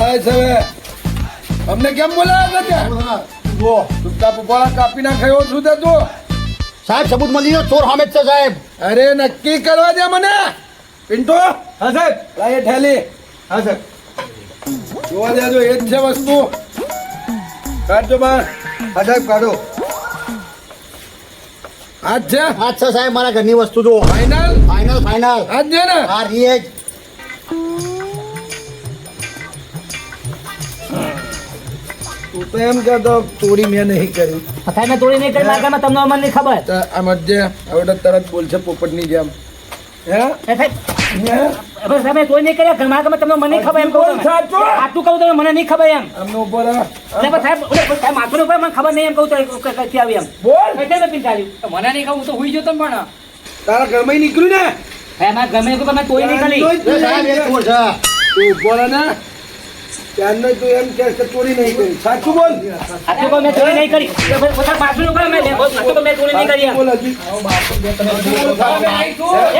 હવે અમને કેમ બોલાયા હતા જુઓ ચૂપચાપ ઉપાડા કાપી નાખ્યો છું તે તું. સાહેબ સબૂત મળી ગયો ચોર સામે છે સાહેબ. અરે નક્કી કરવા દે મને. પિન્ટો? હા સાહેબ. લાઈએ ઠેલી. હા સાહેબ. જોવા દેજો એ જ છે વસ્તુ. કાઢજો બહાર. હા સાહેબ કાઢો. આ છે? આ છે સાહેબ મારા ઘરની વસ્તુ જુઓ. ફાઇનલ ફાઇનલ ફાઇનલ આ છે ને? આ રીએ તું તો એમ કહેતો ચોરી મેં નહીં કરી. સાહેબ મેં નહીં કરી માર્કેટમાં તમને અમને નહીં ખબર. આમ જ હવે તો તરત બોલશે પોપટની જેમ. હે? એ સાહેબ હે? હવે સાહેબ મેં તોડી નહીં કર્યા માર્કેટમાં તમને મને ખબર એમ કહું. સાચું. કહું તમે મને નહીં ખબર એમ. આમનો ઉપર. સાહેબ સાહેબ માથું ઉપર મને ખબર નહીં એમ કહું તો ક્યાંથી આવી એમ. બોલ. કઈ મને નહીં કહું તો હુઈ જતો પણ. તારા ઘરમાં નીકળ્યું ને? સાહેબ ગમે તમે તોડી નહીં કરી. તું ને. ત્યારનો તું એમ કે ચોરી નહીં કરી. સાચું બોલ. સાચું બોલ મેં ચોરી નહીં કરી. પોતા માથું ઉપર મેં સાચું કહું મેં ચોરી નહીં કરી એમ. બોલ હજી.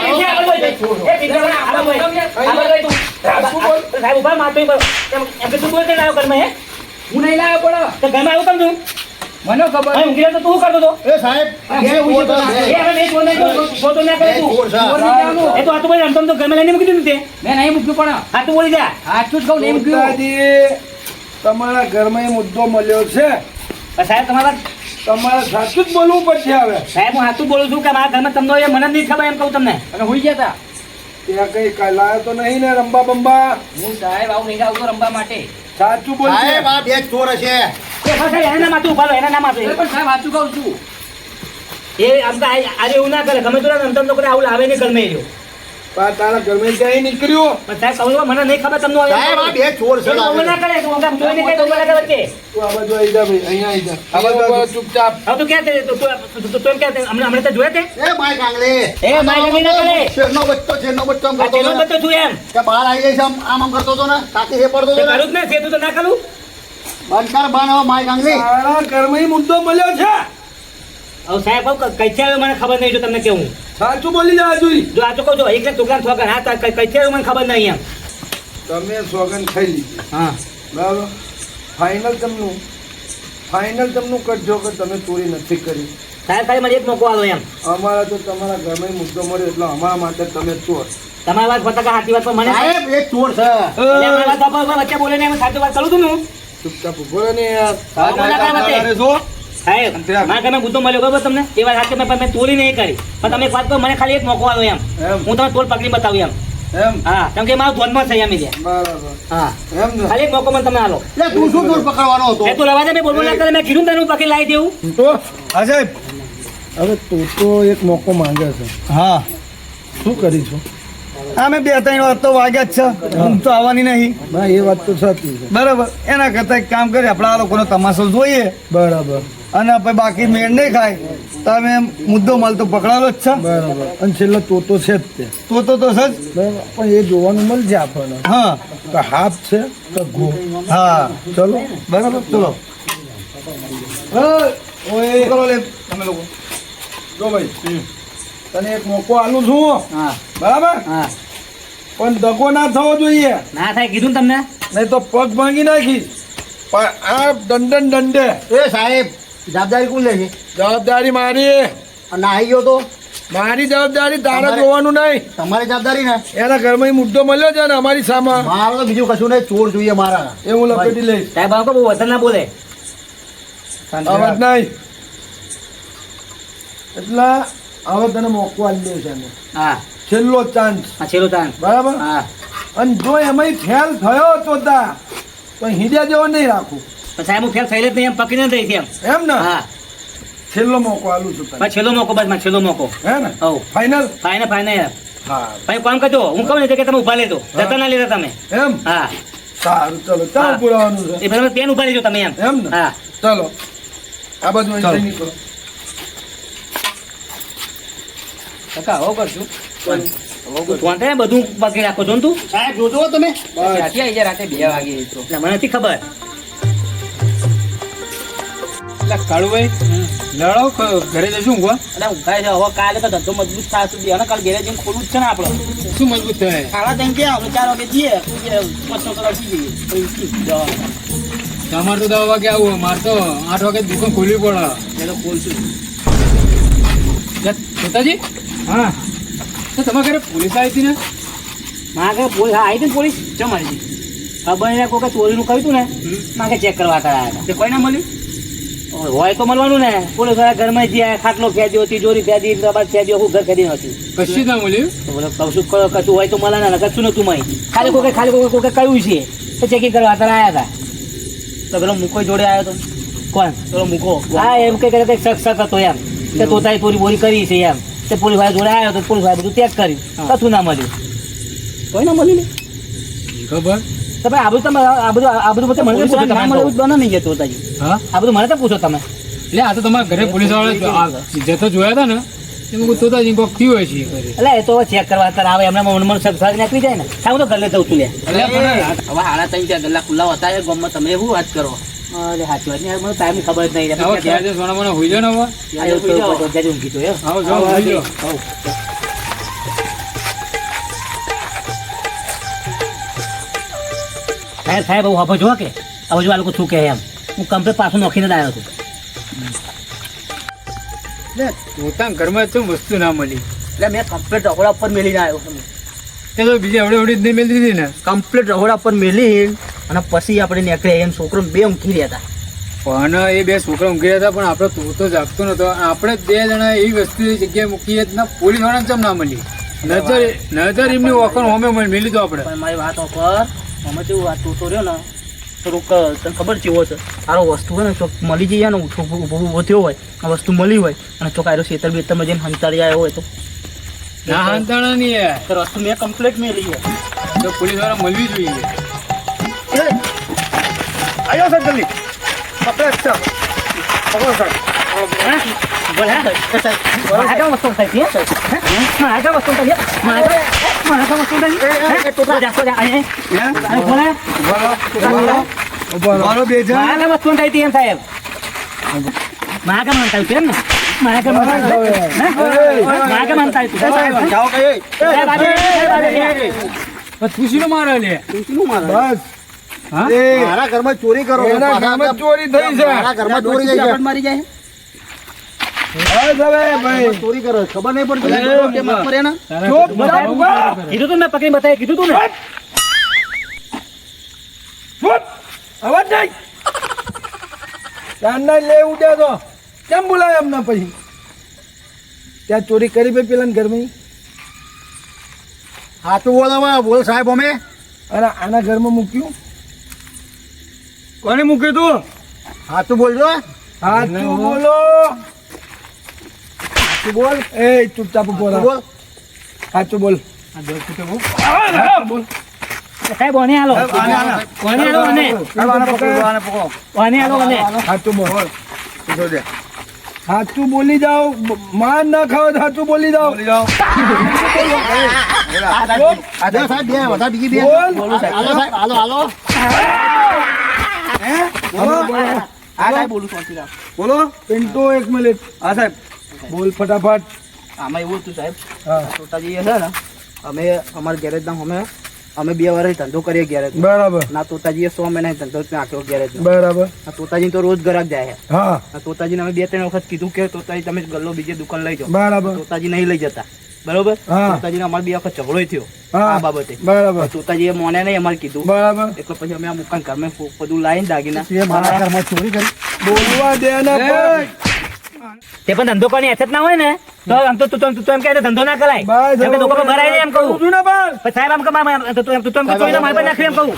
પીંછે પીંછે. સાહેબ ઊભા માથું એમ એમ કે તું બોલ તે લાવ્યો ઘરમાં હે? હું નહીં લાવ્યો પડો તો ઘરમાં આવું કેમ તું મને ખબર અહીં ઊંઘી તો તું કરતો તો. એ સાહેબ એ હું તો એ હવે નહીં બોલ નહીં ચોર તો ના કરે તું. છે. એ તો આ તો ભાઈ રમતો તો ગમે લઈને મૂકી દીધું તે. મેં નહીં મૂક્યું પણ. આ તું બોલી જા સાચું જ કહું નહીં મૂક્યું તમારા ઘરમાં એ મુદ્દો મળ્યો છે. સાહેબ તમારા તમારે સાચું જ બોલવું પડશે હવે. સાહેબ હું સાચું બોલું છું કે મારા ઘરમાં તમને એ મને નહીં ખબર એમ કહું તમને. અને હોઈ ગયા હતા ત્યાં કઈ કલાયો તો નહીં ને રંબા બંબા હું સાહેબ આવું નહીં આવતો રમવા માટે. સાચું બોલ સાહેબ આ બે ચોર સાહેબ એના નામ ઊભા રહો એના નામ આપે પણ સાહેબ સાચું કહું છું એ આમ તો આજે એવું ના કરે ગમે તો રમતો રમતો કરે આવું લાવે નહીં ઘરમાં રહ્યો. પણ તારા ઘરમાં ક્યાંય નીકળ્યું પણ સાહેબ કહું મને નહીં ખબર તમને સાહેબ આ બે ચોર છે એ ના કરે તો આમ જોઈને કઈ તો બોલે વચ્ચે તું આ બાજુ આવી ભાઈ અહીંયા આવી જા આ બાજુ આ ચૂપચાપ હવે તું ક્યાં તે તું- તું- તું- તું એમ ક્યાં તે? હમણાં હમણાં તો જોયા તે એ માય કાંગલે એ માય કાંગલે ના કરે. શેરનો બચ્ચો શેરનો બચ્ચો આમ કરતો બચ્ચો છું એમ કે બહાર આવી જાય છે આમ આમ આમ કરતો હતો ને તાકી હે પડતો તે કરું જ ને તે તું તો ના કરું બંધ હવે માય કાંગલી સારા કર્મય મુદ્દો મળ્યો છે. હવે સાહેબ કઈ છે મને ખબર નહીં જો તમને કેવું. સાચું બોલી જા હજુ જો આ તો કહો છું એક છોકરા છોકરા હા તો કઈ છે મને ખબર નહીં એમ. તમે સોગન ખાઈ લીધી. હા. બરાબર? ફાઇનલ તમનું ફાઇનલ તમનું કરજો કે તમે ચોરી નથી કરી. સાહેબ ખાલી મને એક મોકો આવ્યો એમ. અમારા તો તમારા ઘરમાં મુદ્દો મળ્યો એટલે અમારા માટે તમે ચોર. તમારી વાત પતા હાથી વાત પર મને સાહેબ એક ચોર છે. એટલે મારી વાત વચ્ચે બોલે ને એમ સાચી વાત કરું છું ને હું. ચૂપચાપ ઊભો રહે ને યાર. કરે વચ્ચે. જો. સાહેબ મારા ઘરમાં મુદ્દો મળ્યો ખબર તમને? એ વાત કે મેં તોલી નહીં કરી. પણ તમે એક વાત કહો મને ખાલી એક મોકો આવ્યો એમ. હું તમને તોલ પકડી બતાવું એમ. એમ? હા કેમ કે મારું ધોનમાં છે એમ બરાબર. હા. એમ ખાલી એક મોકો મને તમે આલો. એટલે તું શું ચોર પકડવાનો હતો? એ તો રવા દે મેં બોલ બોલ મેં કીધું તને પકડી લાવી દેવું. તો હા સાહેબ. હવે તું તો એક મોકો માંગે છે. હા. શું કરીશું? અમે બે ત્રણ વાર તો વાગ્યા જ છે. ઊંઘ તો આવવાની નહીં. એ વાત તો સાચી છે. બરાબર. એના કરતાં એક કામ કરીએ આપણે આ લોકોનો તમાશો જોઈએ. બરાબર. અને પછી બાકી મેળ નહીં ખાય. તમે મુદ્દો મુદ્દો મળતો પકડાલો જ છે. બરાબર. અને છેલ્લો તોતો છે જ તે. તો તો તો સજ બરાબર. પણ એ જોવાનું મળશે આપણને. હા. તો હાફ છે તો ઘો હા. ચલો. બરાબર ચલો. ઓય. કરો લે? તમે લોકો. જો ભાઈ. તને એક મોકો આલું છું. હા. બરાબર? હા. પણ દગો ના થવો જોઈએ. ના થાય કીધું તમને? નહીં તો પગ ભાંગી નાખી પણ આ દંડન દંડે. એ સાહેબ જવાબદારી કોણ લે છે? જવાબદારી મારી. અને આવી ગયો તો? મારી જવાબદારી તારે જોવાનું નહીં. તમારી જવાબદારી ને? એના ઘરમાં મુદ્દો મળ્યો છે ને અમારી સામે. મારો તો બીજું કશું નહીં ચોર જોઈએ મારા. એ હું લપેટી લઈશ. સાહેબ આવો બહુ વતન ના બોલે. અવાજ નહીં. એટલે હવે તને મોકો દે છે. હા. છેલ્લો ચાન્સ હા છેલ્લો ચાન્સ બરાબર? હા. અને જો એમાં ફેલ થયો તો તા તો હીર્યા જેવો નહીં રાખું. પણ સાહેબ હું ફેલ થયેલો જ નહીં એમ પકડીને નથી છે એમ. એમ ને? હા. છેલ્લો મોકો આલું છું તને. છેલ્લો મોકો બસ છેલ્લો મોકો. હે ને? હવ. ફાઇનલ ફાઇનલ ફાઈને હા. ભાઈ કામ કરજો. હું કહું ને કે તમે ઊભા લેજો જતા ના લેતા તમે. એમ? હા. સારું ચલો. ચાલ હા. પુરાવાનું છે. એ પેન ઊભા લેજો તમે એમ. એમ ને? હા. ચલો. આ બાજુ. નીકળો. કાકા આવો કરશું તું બધું પકડી રાખો છો ને તું? સાહેબ જોજો તમે. રાતે આવી જાય રાતે બે વાગે તો. એટલે મને નથી ખબર. એટલે કાળુભાઈ લડો ઘરે જશું ઊંઘવા એટલે ઊંઘાય છે. હવે કાલે તો ધંધો મજબૂત થાય સુધી. અને કાલે ઘરે જઈને ખોલવું જ છે ને આપણે શું મજબૂત થાય? ખાડા જઈને ગયા આપણે ચાર વાગે જઈએ. પાંચસો કલાક જઈએ. તમારે તો દવા વાગે આવું મારે તો આઠ વાગે દુકાન ખોલવી પડે. એટલે ખોલશું. લે, નેતાજી હા. તો તમારા ઘરે પોલીસ આવી હતી ને? મારે ઘરે પોલીસ આવી હતી ને પોલીસ? જમાડી હતી? ખબર કોઈ ચોરીનું કહ્યું હતું ને? મારે ચેક કરવા કરાયા હતા. તે કોઈ ના મળ્યું હોય તો મળવાનું ને. પોલીસવાળા ઘરમાં જ્યાં ખાટલો ફેદ્યો તિજોરી ફેદી અમદાવાદ ફેદ્યો આખું ઘર ફેદી નથી કશું ના મળ્યું કશું કરો કશું હોય તો મળે ને કશું નતું મળી ખાલી કોઈ ખાલી કોઈ કોઈ કહ્યું છે. તો ચેકિંગ કરવા તારા આવ્યા હતા. તો પેલો મૂકો જોડે આવ્યો તો. કોણ? પેલો મૂકો. હા એમ કે શક શક હતો એમ. કે તોતાએ ચોરી બોરી કરી છે એમ. તે પોલીસ જોડે આવ્યો તો પોલીસ બધું ચેક કર્યું. કશું ના મળ્યું. કોઈ ના મળ્યું ને? ખબર? તો ભાઈ આ બધું તમે આ બધું આ બધું બધું મને પૂછો ના મળે એવું બને નહીં જતું તોતાજી આ બધું મને તો પૂછો તમે. એટલે આ તો તમારા ઘરે પોલીસવાળા જતો જોયા હતા ને એમાં કોઈ તોતાજી કોક થયું હોય છે એ એટલે એ તો ચેક કરવા અત્યારે આવે એમને મન મન શક શક નીકળી જાય ને. તો ઘરે જઉં છું લે. હવે હાડા ત્રણ ચાર ગલ્લા ખુલ્લા હતા એ ગામમાં તમે એવું વાત કરો. અરે સાચી વાત. નહીં મને ટાઈમ ખબર જ નહીં આવો સોના મને હોઈ જાઓ ને હવે. આયો તો બધાથી ઊંઘી તો આવો જાઓ હોઈ જાઓ. સાહેબ સાહેબ હું હવે જો કે? હવે જો આ લોકો શું કહે એમ. હું કમ્પ્લેટ પાછું નોખીને જ આવ્યો છું. પોતાના ઘરમાં તો વસ્તુ ના મળી? એટલે મેં કમ્પ્લેટ રહોડા પર મેલીને આવ્યો છું. તે તો બીજી અવડે અવડી જ નહીં મેલી દીધી ને. કમ્પ્લેટ રહોડા પર મેલી અને પછી આપણે નીકળ્યા એમ છોકરો બે ઊંઘી રહ્યા હતા. પણ એ બે છોકરા ઊંઘી રહ્યા હતા પણ આપણે તું તો જાગતો નતો આપણે બે જણા એવી વસ્તુ જગ્યાએ મૂકીએ ના પોલીસ વાળાને ચમ ના મળી? નજર નજર એમની વખત હોમે મળી તો આપણે. પણ મારી વાત પર અમે કેવું વાત તું તો રહ્યો ને થોડુંક તને ખબર કેવો છે. તારો વસ્તુ હોય ને ચોક મળી જઈએ ને ઊભો થયો હોય આ વસ્તુ મળી હોય અને ચોક આરો શેતર બેતરમાં જઈને હંતાળી આવ્યો હોય તો. ના હંતાણા નહીં તો વસ્તુ મેં કમ્પ્લેટ મેં લઈ હોય તો પોલીસવાળા મળવી જોઈએ. આવ્યો સર જલ્દી પકડે છે. પકડો સર મારો બે જણ જાઓ કઈ પણ તું શીનો મારે લે બસ. હા એ મારા ઘરમાં ચોરી કરો એના ઘરમાં ચોરી થઈ છે. મારા ઘરમાં ચોરી થઈ છે. મારી જાય? બસ હવે ભાઈ. ચોરી કરો ખબર નહીં પડતી. કે મત પડે ને તારા ચૂપ, ઘરમાં ચૂપ, ઊભા. કીધું તું મેં પકડી બતાવી કીધું તું ને. અવાજ નહીં. લે ઉડ્યા તો. કેમ બોલાય અમને પછી? ત્યાં ચોરી કરી ભાઈ પેલા ઘરમાં હા તો બોલાવા બોલ સાહેબ અમે. અને આના ઘરમાં મૂક્યું? કોને મૂક્યું તું હાથું બોલજો હાથું બોલો હાથું બોલ એ ચૂપચાપ રહો. બોલ હાથું બોલ સાહેબ ઓને હાલો ઓને હાલો ઓને હાલો સાચું બોલ સાચું બોલી જાઓ માર ના ખાવ સાચું બોલી જાઓ બોલી જાઓ બે સાહેબ બે વધારે બીજી બે બોલ. હાલો સાહેબ હાલો હાલો બોલો પિન્ટુ એક મિનિટ. હા સાહેબ. બોલ ફટાફટ. આમાં એવું હતું સાહેબ. હા. તોતાજી છે ને અમે અમારા ગેરેજ ના અમે અમે બે વાર ધંધો કરીએ ગેરેજ બરાબર. ના તોતાજીએ સો મહિના ધંધો નાખ્યો ગેરેજ બરાબર. તોતાજી તો રોજ ઘરાક જાય હા. આ તોતાજીને અમે બે ત્રણ વખત કીધું કે તોતાજી તમે ગલ્લો બીજે દુકાન લઈ જાઓ. બરાબર. તોતાજી નહીં લઈ જતા. બરોબર. તોતાજીને અમારે બે વખત ઝઘડો થયો આ બાબતે. બરાબર. તોતાજીએ મોને નહીં અમારે કીધું. બરાબર. એટલે પછી અમે આ મુકાન ઘરમાં બધું લાવીને દાગીના. ઘરમાં ચોરી કરી. બોલવા દે ને તે પણ ધંધો કોની અછત ના હોય ને તો આમ તો તું તો- તું તો એમ કહે ધંધો ના કરાય. એમ કે લોકો ભરાય એમ કહું. ઊભું ના બસ પણ સાહેબ આમ કે મારે- મારે- તું- તું તું એમ કે ચોરીના માલ પર નાખ્યું એમ કહું.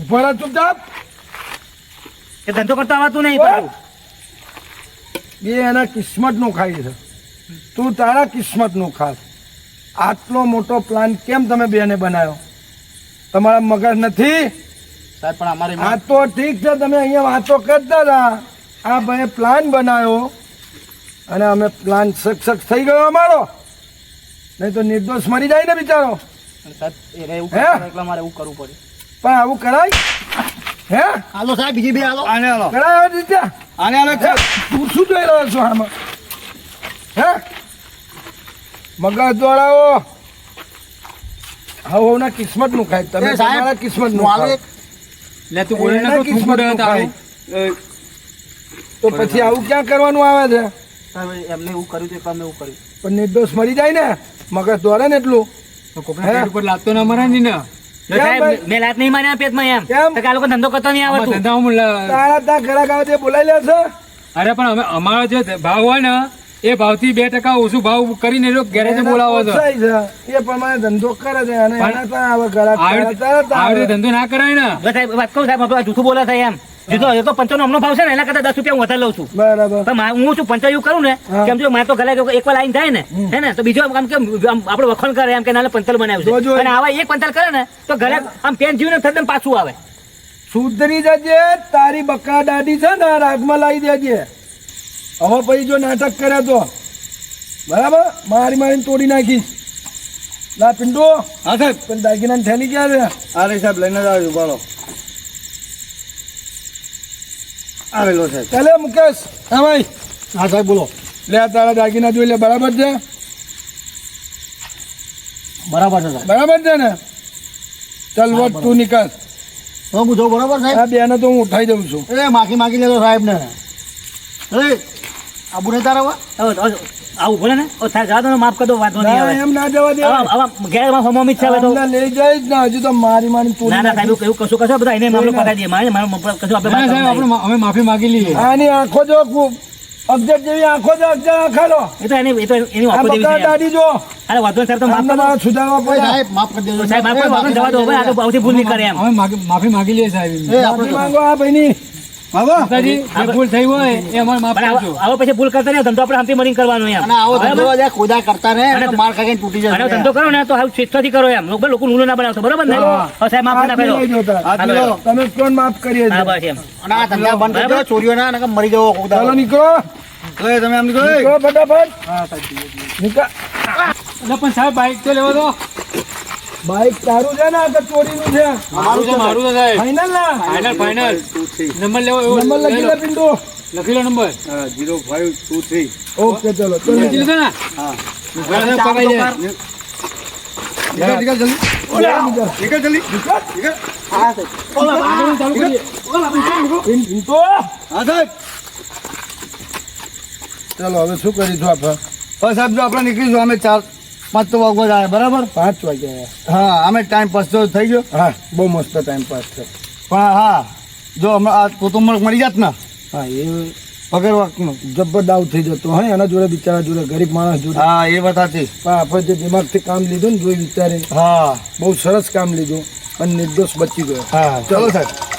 ઊભા ચૂપચાપ. એ ધંધો કરતો આવતું નહીં પાછું. બે એના કિસ્મતનું ખાઈ છે. તું તારા કિસ્મતનું ખાસ. આટલો મોટો પ્લાન કેમ તમે બેને બનાવ્યો? તમારા મગજ નથી? સાહેબ પણ અમારે આ તો ઠીક છે તમે અહીંયા વાતો કરતા હતા આ ભાઈ પ્લાન બનાવ્યો. અને અમે પ્લાન સક્સેસ થઈ ગયો અમારો. નહીં તો નિર્દોષ મરી જાય ને બિચારો. એવું હે? એટલે મારે એવું કરવું પડે. પણ આવું કરાય? હે? હાલો સાહેબ બીજી બે હાલો. કરાય આવે જીત્યા આને હાલો તું શું જોઈ રહ્યો છો આમાં? મગજ દોડાવો હવે ના કિસ્મતનું ખાય. તમે સાહેબ, કિસ્મતનું આવે એટલે તું બોલે ના કિસ્મતનું ખાય. તો પછી આવું ક્યાં કરવાનું આવે છે? એમને એવું કર્યું તો કામ એવું કર્યું. પણ નિર્દોષ મરી જાય ને મગજ દોડે ને એટલું. ઉપર લાગતો ના મરાય ને મેં લાત નહીં માર્યા પેટમાં એમ. તો આ લોકો ધંધો કરતો નહીં આવડતું. ધંધામાં લા- તારા ત્યાં ઘરાક આવે તે બોલાવી લે છે અરે પણ અમે અમારો જે ભાવ હોય ને એ ભાવથી બે ટકા ઓછું ભાવ કરીને એ લોકો બોલાવો છો. એ પ્રમાણે ધંધો કરે છે અને ધંધો ના કરાય ને? સાહેબ વાત કહું સાહેબ જૂઠું બોલા થાય એમ. એ તો પંચાણું અમનો ભાવ છે ને એના કરતા દસ રૂપિયા હું વધારે લઉં છું. બરાબર. પણ હું શું પંચાયું કરું ને કેમ જો મારે તો એક વાર લાઈન થાય ને હે ને તો બીજો આમ કેમ આપણે વખણ કરે એમ કે નાલે પંતલ બનાવ્યું. છે. અને આવા એક પંતલ કરે ને તો ગલે આમ પેન જીવ ને થઈને પાછું આવે. સુધરી જજે તારી બકા દાદી છે ને રાગમાં લાવી દેજે. હવે પછી જો નાટક કરે તો. બરાબર? મારી મારીને તોડી નાખીશ. લા પિંડો. હા સાહેબ. પણ દાગીના થેલી ક્યાં છે? અરે સાહેબ લઈને જ આવ્યો બોલો. આવેલો સાહેબ ચાલે મુકેશ? હા ભાઈ. હા સાહેબ બોલો. લે તારા દાગીના જોઈ લે બરાબર છે? બરાબર છે સાહેબ. બરાબર છે ને? ચાલ વોટ તું નીકળ. હું પૂછો બરાબર સાહેબ? આ બેને તો હું ઉઠાઈ દઉં છું. એ માખી માખી લેતો સાહેબ ને એ આબુ નહીં તારા હવે? હવે- હવે આવું બોલે ને. ઓ થાય જવા દો માફ કરી દો વાંધો નહીં આવે. એમ ના જવા દે આવા- આવા ઘેરમાં હોમોમિત છે તો ને હજુ મારી મારી તોડી ના ના સાહેબ એવું એવું કશું બધા એને મામલો પતાવી દઈએ. મારે મારો મામલો કશું આપણે સાહેબ આપણે અમે માફી માગી લઈએ. આની આંખો જો ખૂબ જેવી આંખો જો અગજર આંખા એ તો એની એ તો એની આ વાપો જેવી બકા છે. એમ. દાદી જો. અરે વાંધો નહીં સાહેબ તો માફ કરો. સુધારવા પડે. સાહેબ માફ કરી દેજો. સાહેબ આપણે વાંધો જવા દો. હવે આ તો બહુથી ભૂલ નહીં કરે એમ. અમે માફી માગી લઈએ સાહેબ. માફી માંગો. આ ભાઈની. ભૂલ થઈ હોય એ અમારે માફ કરજો આવો આવો પછી ભૂલ કરતા નહીં ધંધો આપણે હાથથી મળીને કરવાનો એમ. અને આવો ધંધો? ખોદા કરતા ને અને- માર ખાઈને તૂટી અને ધંધો કરો ને તો હાવ શિસ્તથી કરો એમ. લોકો ના બનાવતો બરોબર ને? હવે સાહેબ માફ કરો. તમે કોણ માફ કરીએ હા બસ એમ. અને આ ધંધા બંધ કરી ચોરીઓ ના મરી જવો ખોદા. ચાલો નીકળો. ઓય, તમે આમ નીકળો, નીકળ એટલે પણ સાહેબ બાઈક તો લેવા દો. બાઈક તારું છે ને આ તો ચોરીનું છે. મારું છે મારું છે સાહેબ. ફાઇનલ ના? ફાઇનલ ફાઇનલ નંબર લેવો એવો. નંબર લખી લે લો. લખી લો number. Zero five two three. Okay ચલો ચલો. લખી લીધો ને? હા. નીકળ, નીકળ જલ્દી. નીકળ જલ્દી. ચાલુ કરીએ. પિન્ટુ. હા, સાહેબ. ચલો હવે શું કરીશું આપણે? હવે સાહેબ જો આપણે નીકળીશું અમે ચાર પાંચ વાગવા જ આવે બરાબર? પાંચ વાગે. હા અમે ટાઈમ પાસ તો થઈ ગયો? હા બહુ મસ્ત ટાઈમ પાસ થયો પણ હા જો હમણાં આ કોતુંબર મળી જાત ને. હા એ વગર વાકનો જબ્બર દાવ થઈ જતો હા એના જોડે બિચારા જોડે ગરીબ માણસ જોડે. હા એ વાત સાચી. પણ આપણે જે દિમાગથી કામ લીધું ને જોઈ વિચારીને. હા. બહુ સરસ કામ લીધું અને નિર્દોષ બચી ગયો. હા ચલો. સાહેબ.